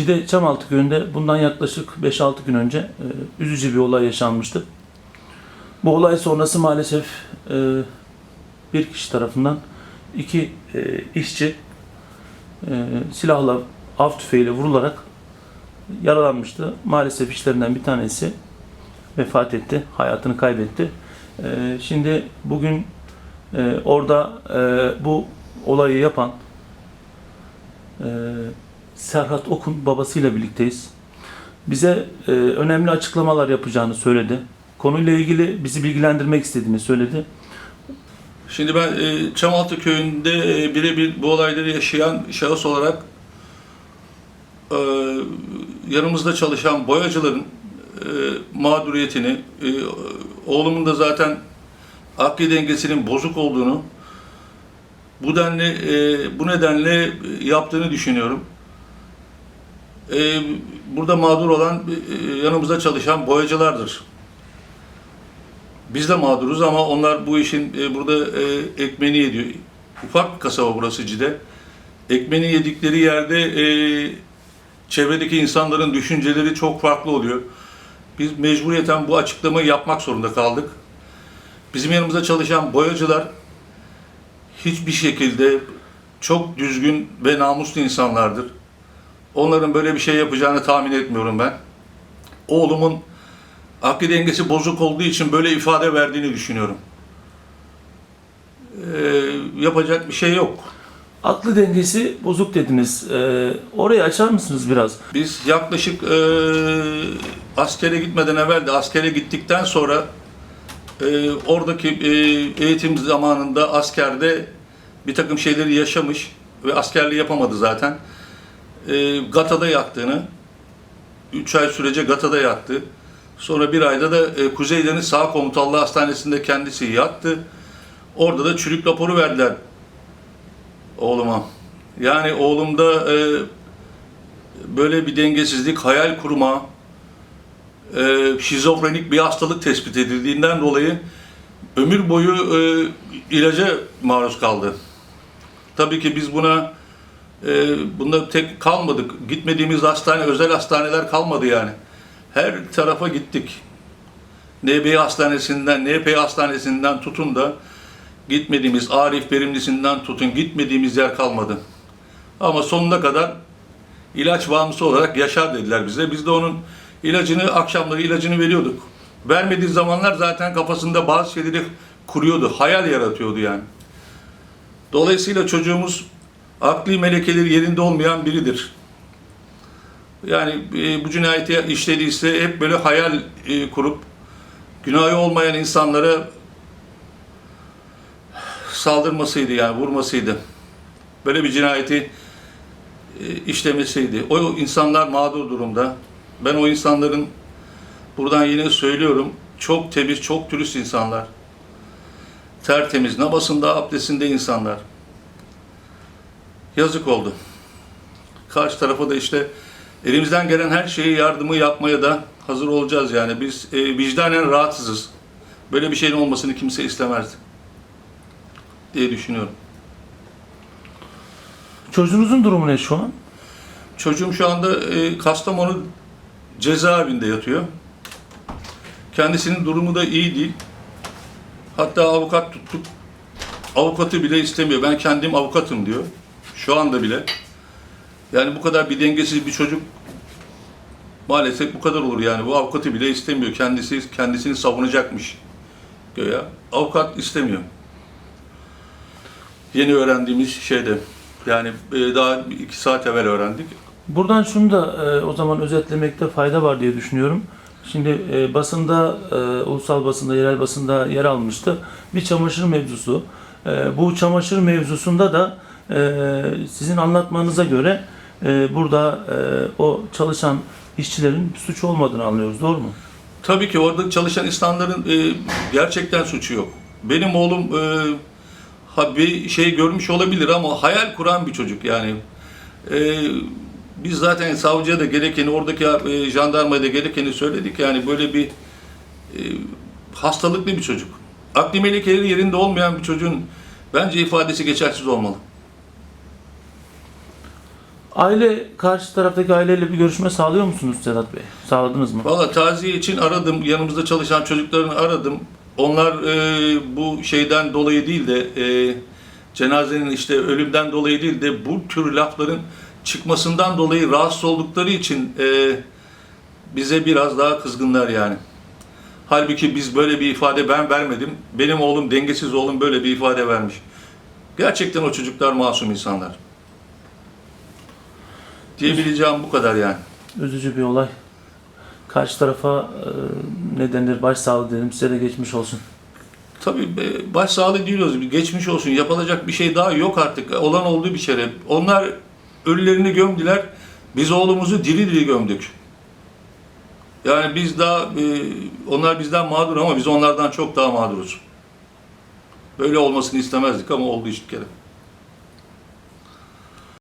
Cide Çamaltı köyünde bundan yaklaşık 5-6 gün önce e, üzücü bir olay yaşanmıştı. Bu olay sonrası maalesef e, bir kişi tarafından iki e, işçi e, silahla, av tüfeğiyle vurularak yaralanmıştı. Maalesef işlerinden bir tanesi vefat etti, hayatını kaybetti. E, şimdi bugün e, orada e, bu olayı yapan e, Serhat Okun babasıyla birlikteyiz. Bize e, önemli açıklamalar yapacağını söyledi. Konuyla ilgili bizi bilgilendirmek istediğini söyledi. Şimdi ben e, Çamaltı köyünde e, birebir bu olayları yaşayan şahıs olarak e, yanımızda çalışan boyacıların e, mağduriyetini, e, oğlumun da zaten akli dengesinin bozuk olduğunu bu denli e, bu nedenle yaptığını düşünüyorum. E, burada mağdur olan e, yanımızda çalışan boyacılardır. Biz de mağduruz ama onlar bu işin e, burada e, ekmeğini yediyor. Ufak kasaba burası Cide. Ekmeğini yedikleri yerde e, çevredeki insanların düşünceleri çok farklı oluyor. Biz mecburiyeten bu açıklamayı yapmak zorunda kaldık. Bizim yanımızda çalışan boyacılar hiçbir şekilde çok düzgün ve namuslu insanlardır. Onların böyle bir şey yapacağını tahmin etmiyorum ben. Oğlumun akli dengesi bozuk olduğu için böyle ifade verdiğini düşünüyorum. Ee, yapacak bir şey yok. Aklı dengesi bozuk dediniz. E, orayı açar mısınız biraz? Biz yaklaşık e, askere gitmeden evvel de askere gittikten sonra e, oradaki e, eğitim zamanında askerde bir takım şeyleri yaşamış ve askerliği yapamadı zaten. E, Gata'da yattığını, 3 ay sürece Gata'da yattı. Sonra bir ayda da e, Kuzey Sağ Komutanlığı Hastanesi'nde kendisi yattı. Orada da çürük raporu verdiler oğluma. Yani oğlumda e, böyle bir dengesizlik, hayal kurma, e, şizofrenik bir hastalık tespit edildiğinden dolayı ömür boyu e, ilaca maruz kaldı. Tabii ki biz buna e, bunda tek kalmadık. Gitmediğimiz hastane, özel hastaneler kalmadı yani. Her tarafa gittik. NB hastanesinden, NP hastanesinden tutun da gitmediğimiz Arif Verimlisi'nden tutun gitmediğimiz yer kalmadı. Ama sonuna kadar ilaç bağımlısı olarak yaşar dediler bize. Biz de onun ilacını, akşamları ilacını veriyorduk. Vermediği zamanlar zaten kafasında bazı şeyleri kuruyordu, hayal yaratıyordu yani. Dolayısıyla çocuğumuz akli melekeleri yerinde olmayan biridir. Yani e, bu cinayeti işlediyse hep böyle hayal e, kurup günahı olmayan insanlara saldırmasıydı yani vurmasıydı. Böyle bir cinayeti e, işlemesiydi. O insanlar mağdur durumda. Ben o insanların buradan yine söylüyorum çok temiz, çok dürüst insanlar. Tertemiz, namazında, abdestinde insanlar. Yazık oldu. Karşı tarafa da işte elimizden gelen her şeyi yardımı yapmaya da hazır olacağız yani. Biz e, vicdanen rahatsızız. Böyle bir şeyin olmasını kimse istemezdi diye düşünüyorum. Çocuğunuzun durumu ne şu an? Çocuğum şu anda e, Kastamonu cezaevinde yatıyor. Kendisinin durumu da iyi değil. Hatta avukat tuttuk. Avukatı bile istemiyor. Ben kendim avukatım diyor. Şu anda bile. Yani bu kadar bir dengesiz bir çocuk maalesef bu kadar olur yani. Bu avukatı bile istemiyor. Kendisi kendisini savunacakmış. Göya. Avukat istemiyor. Yeni öğrendiğimiz şeyde. Yani e, daha iki saat evvel öğrendik. Buradan şunu da e, o zaman özetlemekte fayda var diye düşünüyorum. Şimdi e, basında, e, ulusal basında, yerel basında yer almıştı. Bir çamaşır mevzusu. E, bu çamaşır mevzusunda da sizin anlatmanıza göre e, burada e, o çalışan işçilerin suç olmadığını anlıyoruz. Doğru mu? Tabii ki orada çalışan insanların e, gerçekten suçu yok. Benim oğlum e, ha bir şey görmüş olabilir ama hayal kuran bir çocuk yani. E, biz zaten savcıya da gerekeni, oradaki e, jandarmaya da gerekeni söyledik. Yani böyle bir e, hastalıklı bir çocuk. Akli melekeleri yerinde olmayan bir çocuğun bence ifadesi geçersiz olmalı. Aile, karşı taraftaki aileyle bir görüşme sağlıyor musunuz Sedat Bey? Sağladınız mı? Valla taziye için aradım. Yanımızda çalışan çocuklarını aradım. Onlar e, bu şeyden dolayı değil de e, cenazenin işte ölümden dolayı değil de bu tür lafların çıkmasından dolayı rahatsız oldukları için e, bize biraz daha kızgınlar yani. Halbuki biz böyle bir ifade ben vermedim. Benim oğlum dengesiz oğlum böyle bir ifade vermiş. Gerçekten o çocuklar masum insanlar. Diyebileceğim bu kadar yani. Üzücü bir olay. Karşı tarafa e, ne denir başsağlığı dedim size de geçmiş olsun. Tabii başsağlığı diyoruz. Geçmiş olsun. Yapılacak bir şey daha yok artık. Olan olduğu bir kere. Onlar ölülerini gömdüler. Biz oğlumuzu diri diri gömdük. Yani biz daha e, onlar bizden mağdur ama biz onlardan çok daha mağduruz. Böyle olmasını istemezdik ama oldu işte kere.